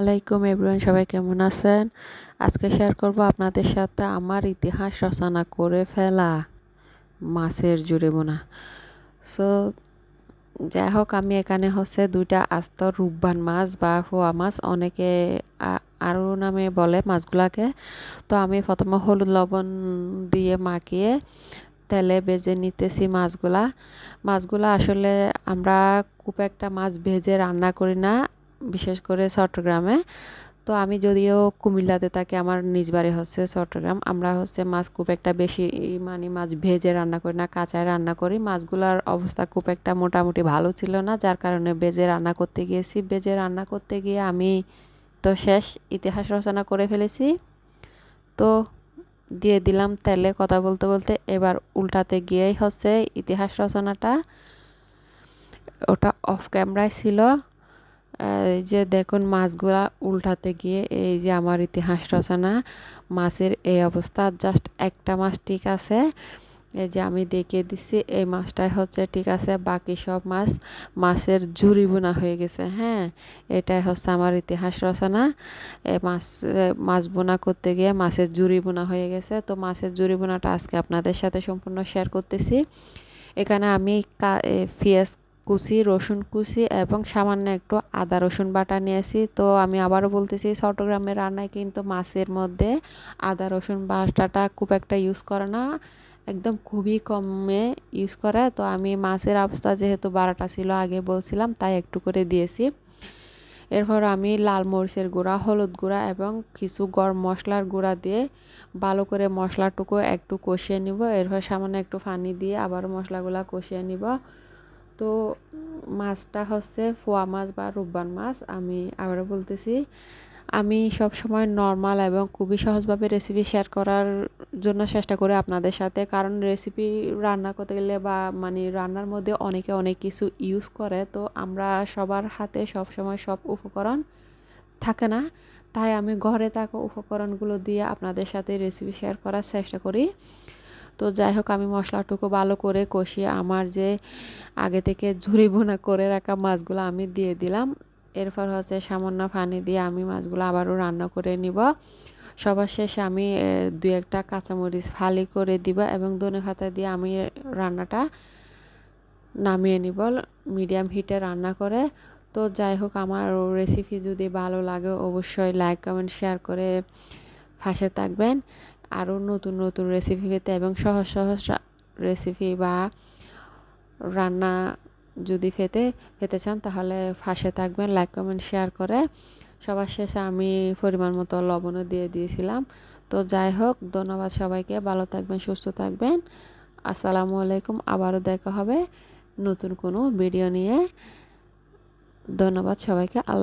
আলাইকুম এভরিওয়ান, সবাই কেমন আছেন? আজকে শেয়ার করব আপনাদের সাথে আমার ইতিহাস রচনা করে ফেলা, মাছের জুড়ে বোনা। সো যাই হোক, আমি এখানে হচ্ছে দুইটা আস্ত রূপবান মাছ বা হোয়া মাছ, অনেকে আরও নামে বলে মাছগুলাকে। তো আমি প্রথমে হলুদ লবণ দিয়ে মাখিয়ে তেলে ভেজে নিতেছি মাছগুলা। মাছগুলা আসলে আমরা খুব একটা মাছ ভেজে রান্না করি না। বিশেষ করে চট্টগ্রামে। তো আমি যদিও কুমিল্লাতে থাকি, আমার নিজ বাড়ি হচ্ছে চট্টগ্রাম। আমরা হচ্ছে মাছ খুব একটা বেশি মানে মাছ ভেজে রান্না করি না, কাঁচায় রান্না করি। মাছগুলোর অবস্থা খুব একটা মোটামুটি ভালো ছিল না, যার কারণে বেজে রান্না করতে গিয়েছি। বেজে রান্না করতে গিয়ে আমি তো শেষ ইতিহাস রচনা করে ফেলেছি। তো দিয়ে দিলাম তেলে কথা বলতে বলতে, এবার উল্টাতে গিয়েই হচ্ছে ইতিহাস রচনাটা। ওটা অফ ক্যামেরায় ছিল। এই যে দেখুন মাছগুলা উল্টাতে গিয়ে এই যে আমার ইতিহাস রচনা, মাছের এই অবস্থা জাস্ট একটা মাছ ঠিক আছে। এই যে আমি দেখিয়ে দিচ্ছি, এই মাছটাই হচ্ছে ঠিক আছে, বাকি সব মাছ, মাছের ঝুরি বোনা হয়ে গেছে হ্যাঁ। এটাই হচ্ছে আমার ইতিহাস রচনা। এই মাছ মাছ বোনা করতে গিয়ে মাছের জুড়ি বোনা হয়ে গেছে। তো মাছের জুড়ি বোনাটা আজকে আপনাদের সাথে সম্পূর্ণ শেয়ার করতেছি। এখানে আমি পেঁয়াজ কুচি, রসুন কুচি এবং সামান্য একটু আদা, রসুন বাটা নিয়েছি। তো আমি আবারও বলতেছি চট্টগ্রামের রান্নায় কিন্তু মাছের মধ্যে আদা, রসুন বাটাটা খুব একটা ইউজ করে না। একদম খুবই কমে ইউজ করে। তো আমি মাছের অবস্থা যেহেতু বারোটা ছিল, আগে বলছিলাম, তাই একটু করে দিয়েছি। এরপর আমি লাল মরিচের গুঁড়া, হলুদ গুঁড়া এবং কিছু গরম মশলার গুঁড়া দিয়ে ভালো করে মশলাটুকু একটু কষিয়ে নিব। এরপর সামান্য একটু পানি দিয়ে আবার মশলাগুলো কষিয়ে নিব। তো মাছটা হচ্ছে ফোয়া মাছ বা রূপবান মাছ, আমি আবারও বলতেছি, আমি সব সময় নর্মাল এবং খুবই সহজভাবে রেসিপি শেয়ার করার জন্য চেষ্টা করি আপনাদের সাথে, কারণ রেসিপি রান্না করতে গেলে বা মানে রান্নার মধ্যে অনেকে অনেক কিছু ইউজ করে, তো আমরা সবার হাতে সব সময় সব উপকরণ থাকে না, তাই আমি ঘরে থাকা উপকরণগুলো দিয়ে আপনাদের সাথে রেসিপি শেয়ার করার চেষ্টা করি। তো যাই হোক, আমি মশলাটুকু ভালো করে কষিয়ে আমার যে আগে থেকে ঝুরি বোনা করে রাখা মাছগুলো আমি দিয়ে দিলাম। এরপর হচ্ছে সামান্য পানি দিয়ে আমি মাছগুলো আবারও রান্না করে নিব। সবার শেষে আমি দুই একটা কাঁচামরিচ ফালি করে দিব এবং দনে খাতা দিয়ে আমি রান্নাটা নামিয়ে নিব মিডিয়াম হিটে রান্না করে। তো যাই হোক, আমার রেসিপি যদি ভালো লাগে অবশ্যই লাইক কমেন্ট শেয়ার করে ফাঁসে থাকবেন। আরও নতুন নতুন রেসিপি পেতে এবং সহজ সহজ রেসিপি বা রান্না যদি পেতে পেতে চান তাহলে ফাঁসে থাকবেন লাইক কমেন্ট শেয়ার করে। সবার শেষে আমি পরিমাণ মতো লবণও দিয়ে দিয়েছিলাম। তো যাই হোক, ধন্যবাদ সবাইকে। ভালো থাকবেন, সুস্থ থাকবেন। আসসালামু আলাইকুম। আবারও দেখা হবে নতুন কোনো ভিডিও নিয়ে। ধন্যবাদ সবাইকে। আল্লাহ